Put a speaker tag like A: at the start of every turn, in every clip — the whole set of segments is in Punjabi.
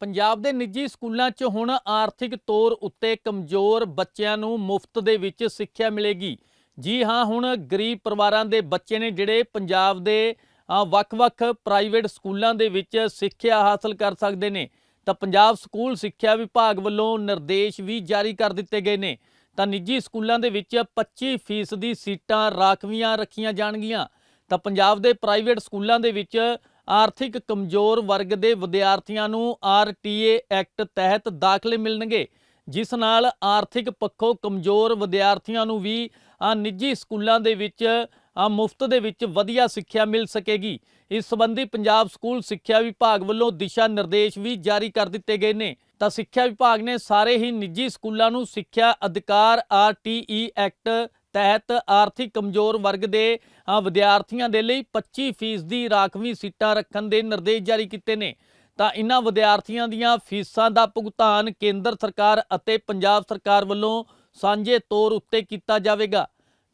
A: ਪੰਜਾਬ ਦੇ ਨਿੱਜੀ ਸਕੂਲਾਂ 'ਚ ਹੁਣ ਆਰਥਿਕ ਤੌਰ ਉੱਤੇ ਕਮਜ਼ੋਰ ਬੱਚਿਆਂ ਨੂੰ ਮੁਫਤ ਦੇ ਵਿੱਚ ਸਿੱਖਿਆ ਮਿਲੇਗੀ। ਜੀ ਹਾਂ, ਹੁਣ ਗਰੀਬ ਪਰਿਵਾਰਾਂ ਦੇ ਬੱਚੇ ਨੇ ਜਿਹੜੇ ਪੰਜਾਬ ਦੇ ਵੱਖ-ਵੱਖ ਪ੍ਰਾਈਵੇਟ ਸਕੂਲਾਂ ਦੇ ਵਿੱਚ ਸਿੱਖਿਆ ਹਾਸਲ ਕਰ ਸਕਦੇ ਨੇ, ਤਾਂ ਪੰਜਾਬ ਸਕੂਲ ਸਿੱਖਿਆ ਵਿਭਾਗ ਵੱਲੋਂ ਨਿਰਦੇਸ਼ ਵੀ ਜਾਰੀ ਕਰ ਦਿੱਤੇ ਗਏ ਨੇ। ਤਾਂ ਨਿੱਜੀ ਸਕੂਲਾਂ ਦੇ ਵਿੱਚ 25% ਦੀ ਸੀਟਾਂ ਰਾਖਵੀਆਂ ਰੱਖੀਆਂ ਜਾਣਗੀਆਂ। ਤਾਂ ਪੰਜਾਬ ਦੇ ਪ੍ਰਾਈਵੇਟ ਸਕੂਲਾਂ ਦੇ ਵਿੱਚ ਆਰਥਿਕ ਕਮਜ਼ੋਰ ਵਰਗ ਦੇ ਵਿਦਿਆਰਥੀਆਂ ਨੂੰ ਆਰਟੀਏ ਐਕਟ ਤਹਿਤ ਦਾਖਲੇ ਮਿਲਣਗੇ, ਜਿਸ ਨਾਲ ਆਰਥਿਕ ਪੱਖੋਂ ਕਮਜ਼ੋਰ ਵਿਦਿਆਰਥੀਆਂ ਨੂੰ ਵੀ ਨਿੱਜੀ ਸਕੂਲਾਂ ਦੇ ਵਿੱਚ, ਆ ਮੁਫਤ ਦੇ ਵਿੱਚ ਵਧੀਆ ਸਿੱਖਿਆ ਮਿਲ ਸਕੇਗੀ। ਇਸ ਸੰਬੰਧੀ ਪੰਜਾਬ ਸਕੂਲ ਸਿੱਖਿਆ ਵਿਭਾਗ ਵੱਲੋਂ ਦਿਸ਼ਾ ਨਿਰਦੇਸ਼ ਵੀ ਜਾਰੀ ਕਰ ਦਿੱਤੇ ਗਏ ਨੇ। ਤਾਂ ਸਿੱਖਿਆ ਵਿਭਾਗ ਨੇ ਸਾਰੇ ਹੀ ਨਿੱਜੀ ਸਕੂਲਾਂ ਨੂੰ ਸਿੱਖਿਆ ਅਧਿਕਾਰ ਆਰਟੀਈ ਐਕਟ ਤਹਿਤ ਆਰਥਿਕ ਕਮਜ਼ੋਰ ਵਰਗ ਦੇ ਵਿਦਿਆਰਥੀਆਂ ਦੇ ਲਈ 25% ਦੀ ਰਾਖਵੀਂ ਸੀਟਾਂ ਰੱਖਣ ਦੇ ਨਿਰਦੇਸ਼ ਜਾਰੀ ਕੀਤੇ ਨੇ। ਤਾਂ ਇਨ੍ਹਾਂ ਵਿਦਿਆਰਥੀਆਂ ਦੀਆਂ ਫੀਸਾਂ ਦਾ ਭੁਗਤਾਨ ਕੇਂਦਰ ਸਰਕਾਰ ਅਤੇ ਪੰਜਾਬ ਸਰਕਾਰ ਵੱਲੋਂ ਸਾਂਝੇ ਤੌਰ ਉੱਤੇ ਕੀਤਾ ਜਾਵੇਗਾ।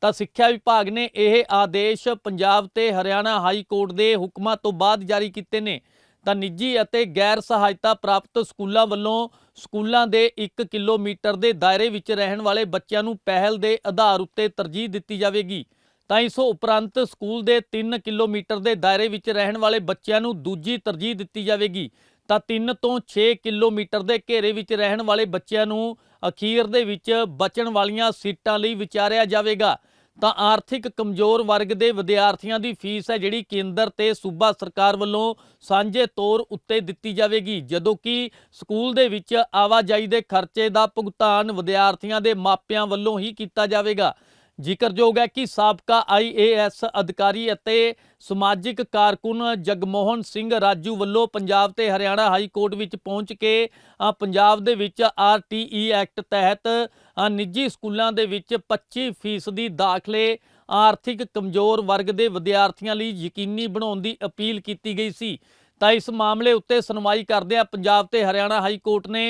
A: ਤਾਂ ਸਿੱਖਿਆ ਵਿਭਾਗ ਨੇ ਇਹ ਆਦੇਸ਼ ਪੰਜਾਬ ਤੇ ਹਰਿਆਣਾ ਹਾਈ ਕੋਰਟ ਦੇ ਹੁਕਮਾਂ ਤੋਂ ਬਾਅਦ ਜਾਰੀ ਕੀਤੇ ਨੇ। ਤਾਂ ਨਿੱਜੀ ਅਤੇ ਗੈਰ ਸਹਾਇਤਾ ਪ੍ਰਾਪਤ ਸਕੂਲਾਂ ਵੱਲੋਂ ਸਕੂਲਾਂ ਦੇ 1 ਕਿਲੋਮੀਟਰ ਦੇ ਦਾਇਰੇ ਵਿੱਚ ਰਹਿਣ ਵਾਲੇ ਬੱਚਿਆਂ ਨੂੰ ਪਹਿਲ ਦੇ ਆਧਾਰ ਉੱਤੇ ਤਰਜੀਹ ਦਿੱਤੀ ਜਾਵੇਗੀ। ਤਾਂ ਇਸ ਉਪਰੰਤ ਸਕੂਲ ਦੇ 3 ਕਿਲੋਮੀਟਰ ਦੇ ਦਾਇਰੇ ਵਿੱਚ ਰਹਿਣ ਵਾਲੇ ਬੱਚਿਆਂ ਨੂੰ ਦੂਜੀ ਤਰਜੀਹ ਦਿੱਤੀ ਜਾਵੇਗੀ। ਤਾਂ 3 ਤੋਂ 6 ਕਿਲੋਮੀਟਰ ਦੇ ਘੇਰੇ ਵਿੱਚ ਰਹਿਣ ਵਾਲੇ ਬੱਚਿਆਂ ਨੂੰ ਅਖੀਰ ਦੇ ਵਿੱਚ ਬਚਣ ਵਾਲੀਆਂ ਸੀਟਾਂ ਲਈ ਵਿਚਾਰਿਆ ਜਾਵੇਗਾ। ਤਾਂ ਆਰਥਿਕ ਕਮਜ਼ੋਰ ਵਰਗ ਦੇ ਵਿਦਿਆਰਥੀਆਂ ਦੀ ਫੀਸ ਹੈ ਜਿਹੜੀ ਕੇਂਦਰ ਤੇ ਸੂਬਾ ਸਰਕਾਰ ਵੱਲੋਂ ਸਾਂਝੇ ਤੌਰ ਉੱਤੇ ਦਿੱਤੀ ਜਾਵੇਗੀ, ਜਦੋਂ ਕਿ ਸਕੂਲ ਦੇ ਵਿੱਚ ਆਵਾਜਾਈ ਦੇ ਖਰਚੇ ਦਾ ਭੁਗਤਾਨ ਵਿਦਿਆਰਥੀਆਂ ਦੇ ਮਾਪਿਆਂ ਵੱਲੋਂ ਹੀ ਕੀਤਾ ਜਾਵੇਗਾ। ਜ਼ਿਕਰਯੋਗ ਹੈ ਕਿ ਸਾਬਕਾ ਆਈਏਐਸ ਅਧਿਕਾਰੀ ਅਤੇ ਸਮਾਜਿਕ ਕਾਰਕੁਨ ਜਗਮੋਹਨ ਸਿੰਘ ਰਾਜੂ ਵੱਲੋਂ ਪੰਜਾਬ ਤੇ ਹਰਿਆਣਾ ਹਾਈ ਕੋਰਟ ਵਿੱਚ ਪਹੁੰਚ ਕੇ ਪੰਜਾਬ ਦੇ ਵਿੱਚ ਆਰਟੀਈ ਐਕਟ ਤਹਿਤ ਨਿੱਜੀ ਸਕੂਲਾਂ ਦੇ ਵਿੱਚ 25% ਦੀ ਦਾਖਲੇ ਆਰਥਿਕ ਕਮਜ਼ੋਰ ਵਰਗ ਦੇ ਵਿਦਿਆਰਥੀਆਂ ਲਈ ਯਕੀਨੀ ਬਣਾਉਣ ਦੀ ਅਪੀਲ ਕੀਤੀ ਗਈ ਸੀ। ਤਾਂ ਇਸ ਮਾਮਲੇ ਉੱਤੇ ਸੁਣਵਾਈ ਕਰਦਿਆਂ ਪੰਜਾਬ ਤੇ ਹਰਿਆਣਾ ਹਾਈ ਕੋਰਟ ਨੇ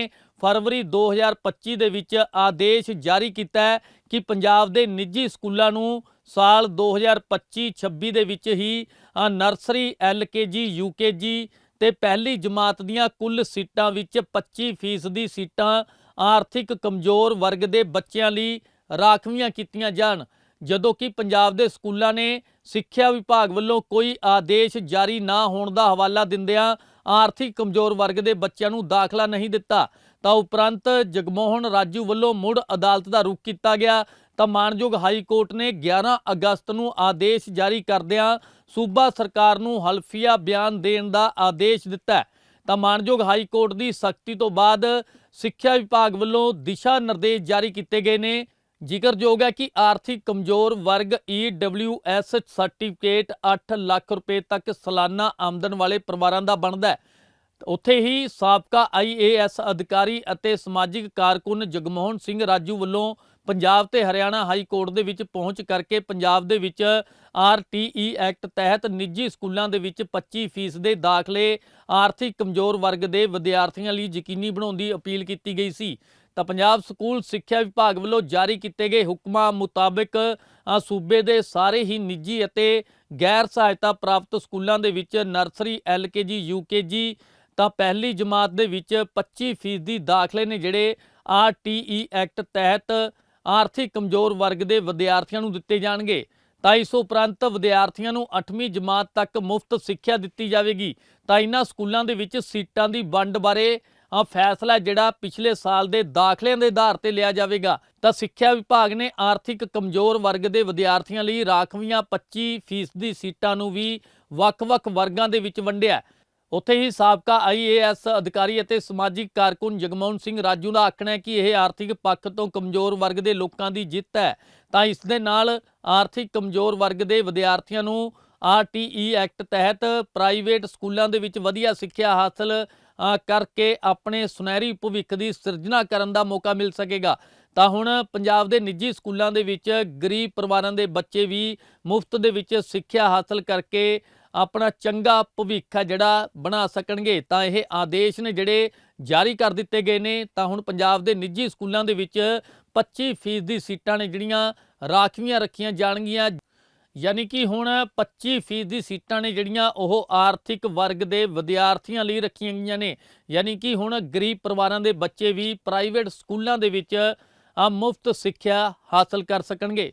A: ਫਰਵਰੀ 2025 ਦੇ ਵਿੱਚ ਆਦੇਸ਼ ਜਾਰੀ ਕੀਤਾ ਹੈ ਕਿ ਪੰਜਾਬ ਦੇ ਨਿੱਜੀ ਸਕੂਲਾਂ ਨੂੰ ਸਾਲ 2025-26 ਦੇ ਵਿੱਚ ਹੀ ਅ, ਨਰਸਰੀ ਐਲਕੇਜੀ ਯੂਕੇਜੀ ਤੇ ਪਹਿਲੀ ਜਮਾਤ ਦੀਆਂ ਕੁੱਲ ਸੀਟਾਂ ਵਿੱਚ 25% ਦੀ ਸੀਟਾਂ ਆਰਥਿਕ ਕਮਜ਼ੋਰ ਵਰਗ ਦੇ ਬੱਚਿਆਂ ਲਈ ਰਾਖਵੀਆਂ ਕੀਤੀਆਂ ਜਾਣ। ਜਦੋਂ ਕਿ ਪੰਜਾਬ ਦੇ ਸਕੂਲਾਂ ਨੇ ਸਿੱਖਿਆ ਵਿਭਾਗ ਵੱਲੋਂ ਕੋਈ ਆਦੇਸ਼ ਜਾਰੀ ਨਾ ਹੋਣ ਦਾ ਹਵਾਲਾ ਦਿੰਦਿਆਂ ਆਰਥਿਕ ਕਮਜ਼ੋਰ ਵਰਗ ਦੇ ਬੱਚਿਆਂ ਨੂੰ ਦਾਖਲਾ ਨਹੀਂ ਦਿੱਤਾ, ਤਾਂ ਉਪਰੰਤ ਜਗਮੋਹਨ ਰਾਜੂ ਵੱਲੋਂ ਮੁੜ ਅਦਾਲਤ ਦਾ ਰੁਖ ਕੀਤਾ ਗਿਆ। ਤਾਂ ਮਾਨਯੋਗ ਹਾਈ ਕੋਰਟ ਨੇ 11 ਅਗਸਤ ਨੂੰ ਆਦੇਸ਼ ਜਾਰੀ ਕਰਦਿਆਂ ਸੂਬਾ ਸਰਕਾਰ ਨੂੰ ਹਲਫੀਆ ਬਿਆਨ ਦੇਣ ਦਾ ਆਦੇਸ਼ ਦਿੱਤਾ। ਤਾਂ ਮਾਨਯੋਗ ਹਾਈ ਕੋਰਟ ਦੀ ਸਖਤੀ ਤੋਂ ਬਾਅਦ ਸਿੱਖਿਆ ਵਿਭਾਗ ਵੱਲੋਂ ਦਿਸ਼ਾ ਨਿਰਦੇਸ਼ ਜਾਰੀ ਕੀਤੇ ਗਏ ਨੇ। ਜ਼ਿਕਰਯੋਗ ਹੈ ਕਿ ਆਰਥਿਕ ਕਮਜ਼ੋਰ ਵਰਗ EWS ਸਰਟੀਫਿਕੇਟ 8 ਲੱਖ ਰੁਪਏ ਤੱਕ ਸਾਲਾਨਾ ਆਮਦਨ ਵਾਲੇ ਪਰਿਵਾਰਾਂ ਦਾ ਬਣਦਾ ਹੈ। ਉੱਥੇ ਹੀ ਸਾਬਕਾ ਆਈਏਐਸ ਅਧਿਕਾਰੀ ਅਤੇ ਸਮਾਜਿਕ ਕਾਰਕੁਨ ਜਗਮੋਹਨ ਸਿੰਘ ਰਾਜੂ ਵੱਲੋਂ ਪੰਜਾਬ ਤੇ ਹਰਿਆਣਾ ਹਾਈ ਕੋਰਟ ਦੇ ਵਿੱਚ ਪਹੁੰਚ ਕਰਕੇ ਪੰਜਾਬ ਦੇ ਵਿੱਚ ਆਰਟੀਈ ਐਕਟ ਤਹਿਤ ਨਿੱਜੀ ਸਕੂਲਾਂ ਦੇ ਵਿੱਚ 25% ਦੇ ਦਾਖਲੇ ਆਰਥਿਕ ਕਮਜ਼ੋਰ ਵਰਗ ਦੇ ਵਿਦਿਆਰਥੀਆਂ ਲਈ ਯਕੀਨੀ ਬਣਾਉਣ ਦੀ ਅਪੀਲ ਕੀਤੀ ਗਈ ਸੀ। ਤਾਂ ਪੰਜਾਬ ਸਕੂਲ ਸਿੱਖਿਆ ਵਿਭਾਗ ਵੱਲੋਂ ਜਾਰੀ ਕੀਤੇ ਗਏ ਹੁਕਮਾਂ ਮੁਤਾਬਕ ਸੂਬੇ ਦੇ ਸਾਰੇ ਹੀ ਨਿੱਜੀ ਅਤੇ ਗੈਰ ਸਹਾਇਤਾ ਪ੍ਰਾਪਤ ਸਕੂਲਾਂ ਦੇ ਵਿੱਚ ਨਰਸਰੀ ਐਲਕੇਜੀ ਯੂਕੇਜੀ ਤਾਂ ਪਹਿਲੀ ਜਮਾਤ ਦੇ ਵਿੱਚ 25% ਦਾਖਲੇ ਨੇ ਜਿਹੜੇ ਆਰਟੀਈ ਐਕਟ ਤਹਿਤ ਆਰਥਿਕ ਕਮਜ਼ੋਰ ਵਰਗ ਦੇ ਵਿਦਿਆਰਥੀਆਂ ਨੂੰ ਦਿੱਤੇ ਜਾਣਗੇ। ਤਾਂ ਇਸ ਉਪਰੰਤ ਵਿਦਿਆਰਥੀਆਂ ਨੂੰ 8ਵੀਂ ਜਮਾਤ ਤੱਕ ਮੁਫਤ ਸਿੱਖਿਆ ਦਿੱਤੀ ਜਾਵੇਗੀ। ਤਾਂ ਇਹਨਾਂ ਸਕੂਲਾਂ ਦੇ ਵਿੱਚ ਸੀਟਾਂ ਦੀ ਵੰਡ ਬਾਰੇ ਆ ਫੈਸਲਾ ਜਿਹੜਾ ਪਿਛਲੇ ਸਾਲ ਦੇ ਦਾਖਲਿਆਂ ਦੇ ਆਧਾਰ ਤੇ ਲਿਆ ਜਾਵੇਗਾ। ਤਾਂ ਸਿੱਖਿਆ ਵਿਭਾਗ ਨੇ ਆਰਥਿਕ ਕਮਜ਼ੋਰ ਵਰਗ ਦੇ ਵਿਦਿਆਰਥੀਆਂ ਲਈ ਰਾਖਵੀਆਂ 25% ਦੀ ਸੀਟਾਂ ਨੂੰ ਵੀ ਵੱਖ-ਵੱਖ ਵਰਗਾਂ ਦੇ ਵਿੱਚ ਵੰਡਿਆ। ਉੱਥੇ ਹੀ ਸਾਬਕਾ ਆਈਏਐਸ ਅਧਿਕਾਰੀ ਅਤੇ ਸਮਾਜਿਕ ਕਾਰਕੁਨ ਜਗਮੋਹਨ ਸਿੰਘ ਰਾਜੂ ਦਾ ਆਖਣਾ ਹੈ ਕਿ ਇਹ ਆਰਥਿਕ ਪੱਖ ਤੋਂ ਕਮਜ਼ੋਰ ਵਰਗ ਦੇ ਲੋਕਾਂ ਦੀ ਜਿੱਤ ਹੈ। ਤਾਂ ਇਸ ਦੇ ਨਾਲ ਆਰਥਿਕ ਕਮਜ਼ੋਰ ਵਰਗ ਦੇ ਵਿਦਿਆਰਥੀਆਂ ਨੂੰ ਆਰਟੀਈ ਐਕਟ ਤਹਿਤ ਪ੍ਰਾਈਵੇਟ ਸਕੂਲਾਂ ਦੇ ਵਿੱਚ ਵਧੀਆ ਸਿੱਖਿਆ ਹਾਸਲ ਕਰਕੇ ਆਪਣੇ ਸੁਨਹਿਰੀ ਭਵਿੱਖ ਦੀ ਸਿਰਜਣਾ ਕਰਨ ਦਾ ਮੌਕਾ ਮਿਲ ਸਕੇਗਾ। ਤਾਂ ਹੁਣ ਪੰਜਾਬ ਦੇ ਨਿੱਜੀ ਸਕੂਲਾਂ ਦੇ ਵਿੱਚ ਗਰੀਬ ਪਰਿਵਾਰਾਂ ਦੇ ਬੱਚੇ ਵੀ ਮੁਫਤ ਦੇ ਵਿੱਚ ਸਿੱਖਿਆ ਹਾਸਲ ਕਰਕੇ ਆਪਣਾ ਚੰਗਾ ਭਵਿੱਖ ਹੈ ਜਿਹੜਾ ਬਣਾ ਸਕਣਗੇ, ਤਾਂ ਇਹ ਆਦੇਸ਼ ਨੇ ਜਿਹੜੇ ਜਾਰੀ ਕਰ ਦਿੱਤੇ ਗਏ ਨੇ, ਤਾਂ ਹੁਣ ਪੰਜਾਬ ਦੇ ਨਿੱਜੀ ਸਕੂਲਾਂ ਦੇ ਵਿੱਚ 25% ਦੀ ਸੀਟਾਂ ਨੇ ਜਿਹੜੀਆਂ ਰਾਖਵੀਆਂ ਰੱਖੀਆਂ ਜਾਣਗੀਆਂ। ਯਾਨੀ ਕਿ ਹੁਣ 25% ਦੀ ਸੀਟਾਂ ਨੇ ਜਿਹੜੀਆਂ ਉਹ ਆਰਥਿਕ ਵਰਗ ਦੇ ਵਿਦਿਆਰਥੀਆਂ ਲਈ ਰੱਖੀਆਂ ਗਈਆਂ ਨੇ। ਯਾਨੀ ਕਿ ਹੁਣ ਗਰੀਬ ਪਰਿਵਾਰਾਂ ਦੇ ਬੱਚੇ ਵੀ ਪ੍ਰਾਈਵੇਟ ਸਕੂਲਾਂ ਦੇ ਵਿੱਚ ਮੁਫਤ ਸਿੱਖਿਆ ਹਾਸਲ ਕਰ ਸਕਣਗੇ।